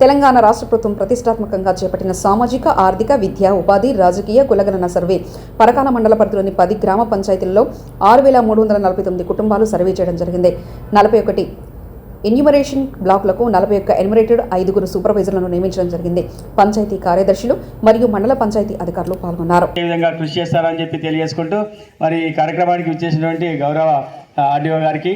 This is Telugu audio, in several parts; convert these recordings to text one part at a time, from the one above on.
తెలంగాణ రాష్ట్ర ప్రభుత్వం ప్రతిష్టాత్మకంగా చేపట్టిన సామాజిక ఆర్థిక విద్య ఉపాధి రాజకీయ కులగణన సర్వే పరకాల మండల పరిధిలోని పది గ్రామ పంచాయతీల్లో ఆరు వేల మూడు వందల నలభై తొమ్మిది కుటుంబాలు సర్వే చేయడం జరిగింది. నలభై ఒకటి ఎన్యూమరేషన్ బ్లాకులకు నలభై ఒక్క ఎన్యుమరేటెడ్ ఐదుగురు సూపర్వైజర్లను నియమించడం జరిగింది. పంచాయతీ కార్యదర్శులు మరియు మండల పంచాయతీ అధికారులు పాల్గొన్నారు. ఏ విధంగా కృషి చేస్తారని చెప్పి తెలియజేసుకుంటూ మరి ఈ కార్యక్రమానికి ఇచ్చేసినటువంటి గౌరవ ఆర్డీఓ గారికి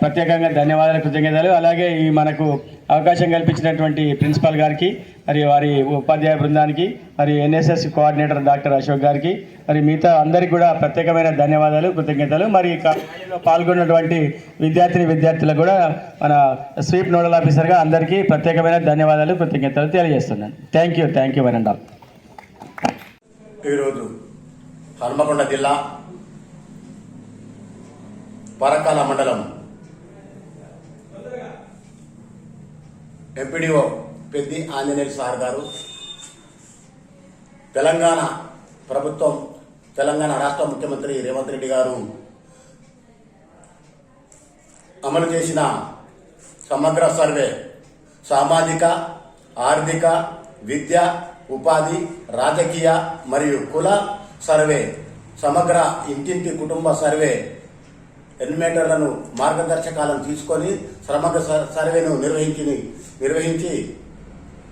ప్రత్యేకంగా ధన్యవాదాలు కృతజ్ఞతలు. అలాగే ఈ మనకు అవకాశం కల్పించినటువంటి ప్రిన్సిపాల్ గారికి మరి వారి ఉపాధ్యాయ బృందానికి మరి ఎన్ఎస్ఎస్ కోఆర్డినేటర్ డాక్టర్ అశోక్ గారికి మరి మిగతా అందరికీ కూడా ప్రత్యేకమైన ధన్యవాదాలు కృతజ్ఞతలు. మరి కార్యక్రమంలో పాల్గొన్నటువంటి విద్యార్థిని విద్యార్థులకు కూడా మన స్వీప్ నోడల్ ఆఫీసర్గా అందరికీ ప్రత్యేకమైన ధన్యవాదాలు కృతజ్ఞతలు తెలియజేస్తున్నాను. Thank you thank you one ఈరోజు హన్మకొండ జిల్లా పరకాల మండలం. ఎంపీడీఓ పెద్ది ఆంజనేయులు సార్ గారు. తెలంగాణ ప్రభుత్వం తెలంగాణ రాష్ట్ర ముఖ్యమంత్రి రేవంత్ రెడ్డి గారు అమలు చేసిన సమగ్ర సర్వే సామాజిక ఆర్థిక విద్య ఉపాధి రాజకీయ మరియు కుల సర్వే సమగ్ర ఇంటింటి కుటుంబ సర్వే ఎన్మేటర్లను మార్గదర్శకాలను తీసుకొని సమగ్ర స- సర్వేను నిర్వహించి నిర్వహించి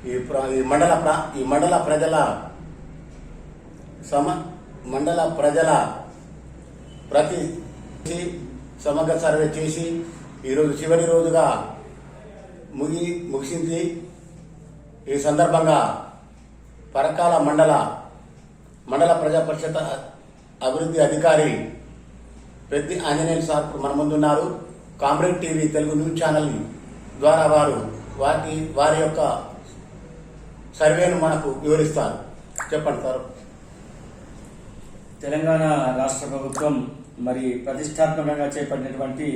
ఈ ప్ర- ఈ మండల ప్ర- ఈ మండల ప్రజల సమ మండల ప్రజల ప్రతి సమగ్ర సర్వే చేసి ఈరోజు చివరి రోజుగా ముగి ముగిసింది. ఈ సందర్భంగా పరకాల మండల మండల ప్రజా పరిషత్ అభివృద్ధి అధికారి రెడ్డి ఆంజనేయ సార్ మన ముందు ఉన్నారు comrade TV Telugu news channel ద్వారా వారు వాటి వారి యొక్క సర్వేను మనకు వివరిస్తారు. చెప్పండి సార్. తెలంగాణ రాష్ట్ర ప్రభుత్వం మరి ప్రతిష్టాత్మకంగా చేపట్టినటువంటి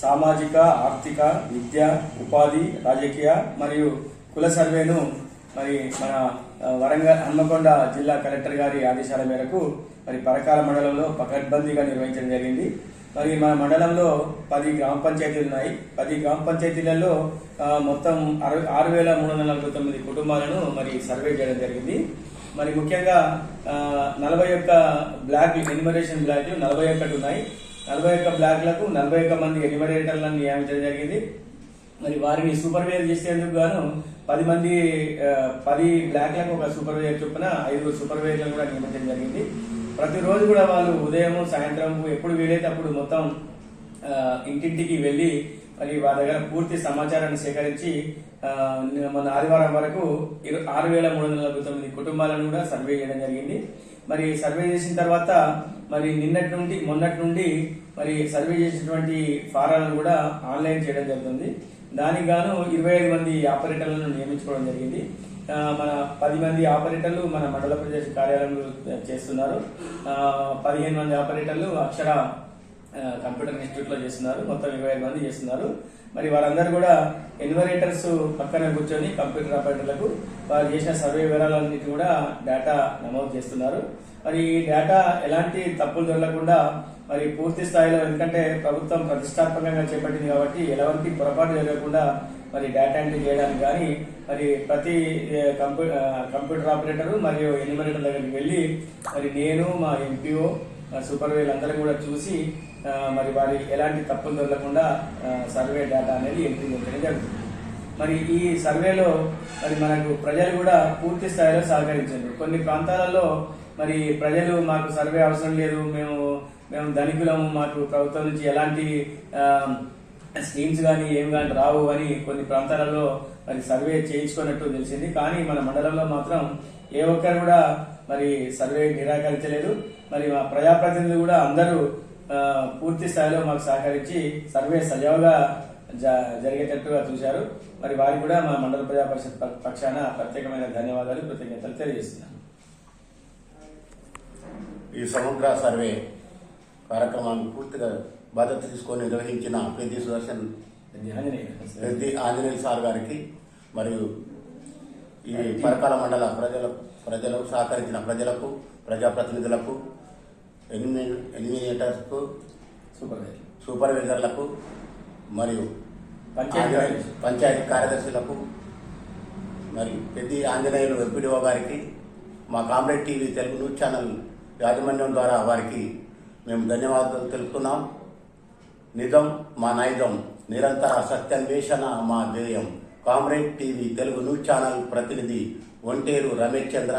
సామాజిక ఆర్థిక విద్య ఉపాధి రాజకీయ మరియు కుల సర్వేను మరి మన వరంగల్ హన్మకొండ జిల్లా కలెక్టర్ గారి ఆదేశాల మేరకు మరి పరకాల మండలంలో పకడ్బందీగా నిర్వహించడం జరిగింది. మరి మన మండలంలో పది గ్రామ పంచాయతీలు ఉన్నాయి. పది గ్రామ పంచాయతీలలో మొత్తం అరవై ఆరు వేల మూడు వందల నలభై తొమ్మిది కుటుంబాలను మరి సర్వే చేయడం జరిగింది. మరి ముఖ్యంగా నలభై ఒక్క బ్లాక్ ఎన్యుమరేషన్ బ్లాక్లు నలభై ఒక్కటి ఉన్నాయి. నలభై ఒక్క బ్లాక్లకు నలభై ఒక్క మంది ఎన్యుమరేటర్లను నియమించడం జరిగింది. మరి వారిని సూపర్వైజర్ చేసేందుకు గాను పది మంది పది బ్లాక్లకు ఒక సూపర్వైజర్ చొప్పున ఐదుగురు సూపర్వైజర్లను కూడా నియమించడం జరిగింది. ప్రతిరోజు కూడా వాళ్ళు ఉదయం సాయంత్రం ఎప్పుడు వీలైతే అప్పుడు మొత్తం ఇంటింటికి వెళ్ళి మరి వారి దగ్గర పూర్తి సమాచారాన్ని సేకరించి మన ఆదివారం వరకు ఇరు ఆరు వేల మూడు వందల నలభై తొమ్మిది కుటుంబాలను కూడా సర్వే చేయడం జరిగింది. మరి సర్వే చేసిన తర్వాత మరి నిన్నటి నుండి మొన్నటి నుండి మరి సర్వే చేసినటువంటి ఫారాలను కూడా ఆన్లైన్ చేయడం జరుగుతుంది. దానికి గాను ఇరవై ఐదు మంది ఆపరేటర్లను నియమించుకోవడం జరిగింది. మన పది మంది ఆపరేటర్లు మన మండల ప్రదేశ కార్యాలయంలో చేస్తున్నారు. పదిహేను మంది ఆపరేటర్లు అక్షర కంప్యూటర్ ఇన్స్టిట్యూట్లో చేస్తున్నారు. మొత్తం ఇరవై ఐదు మంది చేస్తున్నారు. మరి వారందరూ కూడా ఎన్వరేటర్స్ పక్కన కూర్చొని కంప్యూటర్ ఆపరేటర్లకు వారు చేసిన సర్వే వివరాలన్నిటి కూడా డేటా నమోదు చేస్తున్నారు. మరి ఈ డేటా ఎలాంటి తప్పులు జరగకుండా మరి పూర్తి స్థాయిలో ఎందుకంటే ప్రభుత్వం ప్రతిష్టాత్మకంగా చేపట్టింది కాబట్టి ఎలాంటి పొరపాటు జరగకుండా మరి డేటా ఎంట్రీ చేయడానికి కానీ మరి ప్రతి కంప్యూ కంప్యూటర్ ఆపరేటర్ మరియు ఎన్యూమరేటర్ దగ్గరికి వెళ్ళి మరి నేను మా ఎంపీఓ సూపర్వైజర్ అందరూ కూడా చూసి మరి వారి ఎలాంటి తప్పులు దొరకకుండా సర్వే డేటా అనేది ఎంట్రీ చేయడం జరుగుతుంది. మరి ఈ సర్వేలో మరి మనకు ప్రజలు కూడా పూర్తి స్థాయిలో సహకరించారు కొన్ని ప్రాంతాలలో మరి ప్రజలు మాకు సర్వే అవసరం లేదు మేము మేము ధనికులము మాకు ప్రభుత్వం నుంచి ఎలాంటి స్కీమ్స్ కానీ ఏం కానీ రావు అని కొన్ని ప్రాంతాలలో మరి సర్వే చేయించుకున్నట్టు తెలిసింది. కానీ మన మండలంలో మాత్రం ఏ ఒక్కరు కూడా మరి సర్వే నిరాకరించలేదు. మరి మా ప్రజాప్రతినిధులు కూడా అందరూ పూర్తి స్థాయిలో మాకు సహకరించి సర్వే సజావుగా జరిగేటట్టుగా చూశారు. మరి వారికి కూడా మా మండల ప్రజా పరిషత్ పక్షాన ప్రత్యేకమైన ధన్యవాదాలు కృతజ్ఞతలు తెలియజేస్తున్నాను. ఈ సమగ్ర సర్వే కార్యక్రమాన్ని పూర్తిగా బాధ్యత తీసుకొని నిర్వహించిన పెద్ది సుదర్శన్ ఆంజనేయ పెద్ది ఆంజనేయులు సార్ గారికి మరియు ఈ పరకాల మండల ప్రజల ప్రజలకు సహకరించిన ప్రజలకు ప్రజాప్రతినిధులకు ఎనిమి ఎనిమినేటర్స్కు సూపర్వైజర్. సూపర్వైజర్లకు మరియు పంచాయతీ పంచాయతీ కార్యదర్శులకు మరి పెద్ది ఆంజనేయులు ఎంపీడీఓ గారికి మా comrade TV Telugu news channel యాజమాన్యం ద్వారా వారికి మేము ధన్యవాదాలు తెలుపుతున్నాం. నిజం మా నైజం నిరంతర సత్యాన్వేషణ మా ధ్యేయం. Comrade TV Telugu news channel ప్రతినిధి ఒంటేరు రమేష్ చంద్ర.